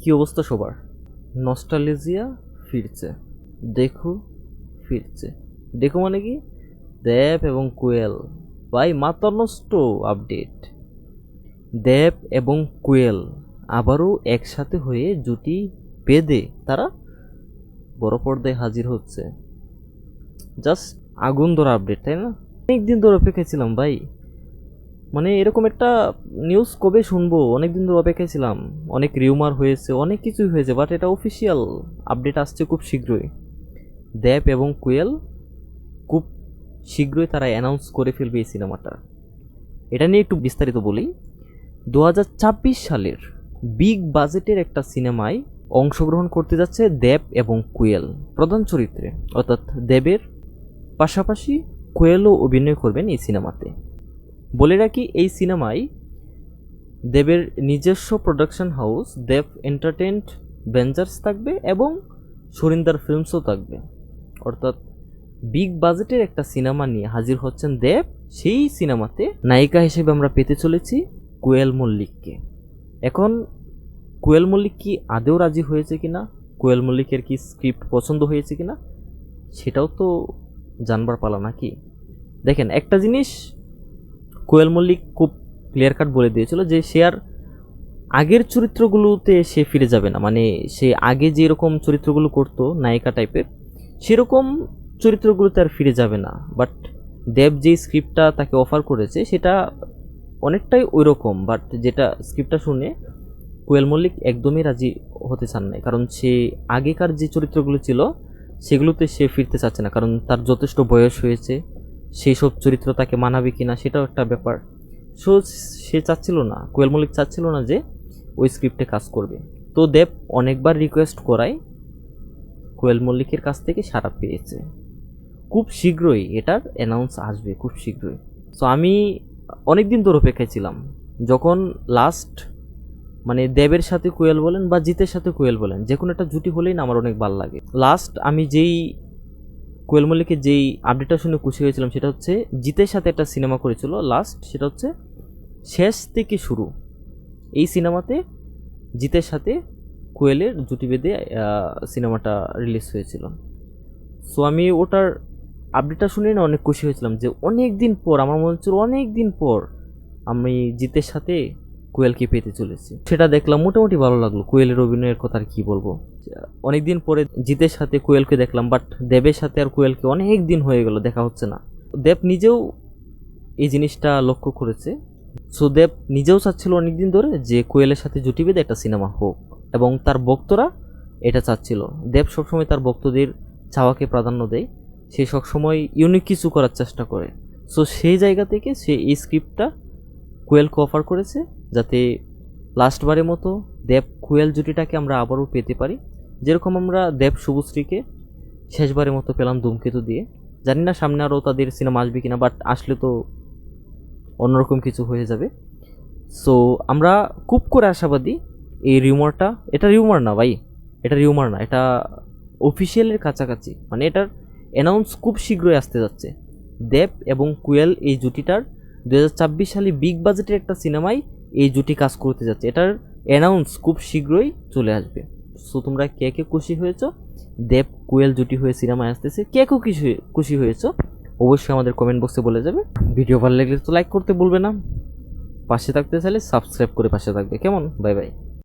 কি অবস্থা সবার? নস্টালেজিয়া ফিরছে। দেখো ফিরছে। দেখো মানে কি? দেব এবং কোয়েল। ভাই মাথা নষ্ট আপডেট। দেব এবং কোয়েল আবারও একসাথে হয়ে জুটি বেঁধে তারা বড় পর্দায় হাজির হচ্ছে। জাস্ট আগুন ধরা আপডেট, তাই না? অনেক দিন ধরে অপেক্ষায় ছিলাম ভাই। মানে এরকম একটা নিউজ কবে শুনব? অনেক দিন ধরে অপেক্ষায় ছিলাম। অনেক রিউমার হয়েছে, অনেক কিছুই হয়েছে বাট এটা অফিসিয়াল আপডেট আসছে খুব শীঘ্রই। দেব এবং কুয়েল খুব শীঘ্রই তারা অ্যানাউন্স করে ফেলবে এই সিনেমাটা। এটা নিয়ে একটু বিস্তারিত বলি। দু হাজার ছাব্বিশ সালের বিগ বাজেটের একটা সিনেমায় অংশগ্রহণ করতে যাচ্ছে দেব এবং কুয়েল প্রধান চরিত্রে। অর্থাৎ দেবের পাশাপাশি কোয়েলও অভিনয় করবেন এই সিনেমাতে। বলে রাখি, এই সিনেমায় দেবের নিজস্ব production house Dev entertainment ventures থাকবে এবং সুরিন্দার ফিল্মসও থাকবে। অর্থাৎ বিগ বাজেটের একটা সিনেমা নিয়ে হাজির হচ্ছেন দেব, সেই সিনেমাতে নায়িকা হিসেবে আমরা পেতে চলেছি কোয়েল মল্লিককে। এখন কোয়েল মল্লিক কি আদেও রাজি হয়েছে কিনা, কোয়েল মল্লিকের কি স্ক্রিপ্ট পছন্দ হয়েছে কিনা, সেটাও তো জানবার পালা নাকি? দেখেন, একটা জিনিস কোয়েল মল্লিক খুব ক্লিয়ার কাট বলে দিয়েছিল যে সে আর আগের চরিত্রগুলোতে সে ফিরে যাবে না। মানে সে আগে যেরকম চরিত্রগুলো করতো, নায়িকা টাইপের সেরকম চরিত্রগুলোতে আর ফিরে যাবে না। বাট দেব যে স্ক্রিপ্টটা তাকে অফার করেছে, সেটা অনেকটাই ওই রকম বাট যেটা স্ক্রিপ্টটা শুনে কোয়েল মল্লিক একদমই রাজি হতে চান নাই। কারণ সে আগেকার যে চরিত্রগুলো ছিল, সেগুলোতে সে ফিরতে চাচ্ছে না। কারণ তার যথেষ্ট বয়স হয়েছে সেই সব চরিত্র তাকে মানাবে কিনা সেটাও একটা ব্যাপার। সো সে চাচ্ছিল না, কোয়েল মল্লিক চাচ্ছিল না যে ওই স্ক্রিপ্টে কাজ করবে। তো দেব অনেকবার রিকোয়েস্ট করায় কোয়েল মল্লিকের কাছ থেকে সাড়া পেয়েছে। খুব শীঘ্রই এটার অ্যানাউন্স আসবে, খুব শীঘ্রই। সো আমি অনেক দিন ধরে অপেক্ষায় ছিলাম। যখন লাস্ট মানে দেবের সাথে কোয়েল বলেন বা জিতের সাথে কোয়েল বলেন, যে কোনো একটা জুটি হলেই না আমার অনেক ভালো লাগে। লাস্ট আমি যেই কোয়েল মল্লিকের যেই আপডেটটা শুনে খুশি হয়েছিলাম সেটা হচ্ছে জিতের সাথে একটা সিনেমা করেছিল লাস্ট সেটা হচ্ছে শেষ থেকে শুরু। এই সিনেমাতে জিতের সাথে কোয়েলের জুটি বেঁধে সিনেমাটা রিলিজ হয়েছিল। সো আমি ওটার আপডেটটা শুনে না অনেক খুশি হয়েছিলাম যে অনেক দিন পর, আমার মনে হচ্ছিল অনেক দিন পর আমি জিতের সাথে কোয়েলকে পেতে চলেছে? সেটা দেখলাম মোটামুটি ভালো লাগল। কোয়েলের অভিনয়ের কথা আর কি বলব? অনেক দিন পরে জিতের সাথে কোয়েলকে দেখলাম বাট দেবের সাথে আর কোয়েলকে অনেক দিন হয়ে গেল, দেখা হচ্ছে না। দেব নিজেও এই জিনিসটা লক্ষ্য করেছে। সো দেব নিজেও চাচ্ছিল অনেকদিন ধরে যে কোয়েলের সাথে জুটি বেঁধে একটা সিনেমা হোক, এবং তার ভক্তরা এটা চাচ্ছিল। দেব সবসময় তার ভক্তদের চাওয়াকে প্রাধান্য দেয়। সে সবসময় ইউনিক কিছু করার চেষ্টা করে। সো সেই জায়গা থেকে সে এই স্ক্রিপ্টটা কোয়েলকে অফার করেছে। যাতে লাস্টবারের মতো দেব কোয়েল জুটিটাকে আমরা আবারও পেতে পারি। যেরকম আমরা দেব শুভশ্রীকে শেষবারের মতো পেলাম ধূমকেতু দিয়ে। জানি না সামনে আরও তাদের সিনেমা আসবে কিনা বাট আসলে তো অন্যরকম কিছু হয়ে যাবে। সো আমরা খুব করে আশাবাদী এই রিউমারটা এটা রিউমার না ভাই, এটা রিউমার না, এটা অফিসিয়ালের কাছাকাছি। মানে এটার অ্যানাউন্স খুব শীঘ্রই আসতে যাচ্ছে। দেব এবং কুয়েল এই জুটিটার দু সালে বিগ বাজেটের একটা সিনেমায় এই জুটি কাজ করতে যাচ্ছে। এটার অ্যানাউন্স খুব শীঘ্রই চলে আসবে। সো তোমরা কে কে খুশি হয়েছ? দেব, কোয়েল জুটি হয়ে সিনেমায় আসতেছে। কে কেউ কিছু খুশি হয়েছ? অবশ্যই আমাদের কমেন্ট বক্সে বলে যাবে। ভিডিও ভালো লাগলে তো লাইক করতে বলবে না। পাশে থাকতে চাইলে সাবস্ক্রাইব করে পাশে থাকবে। কেমন? Bye bye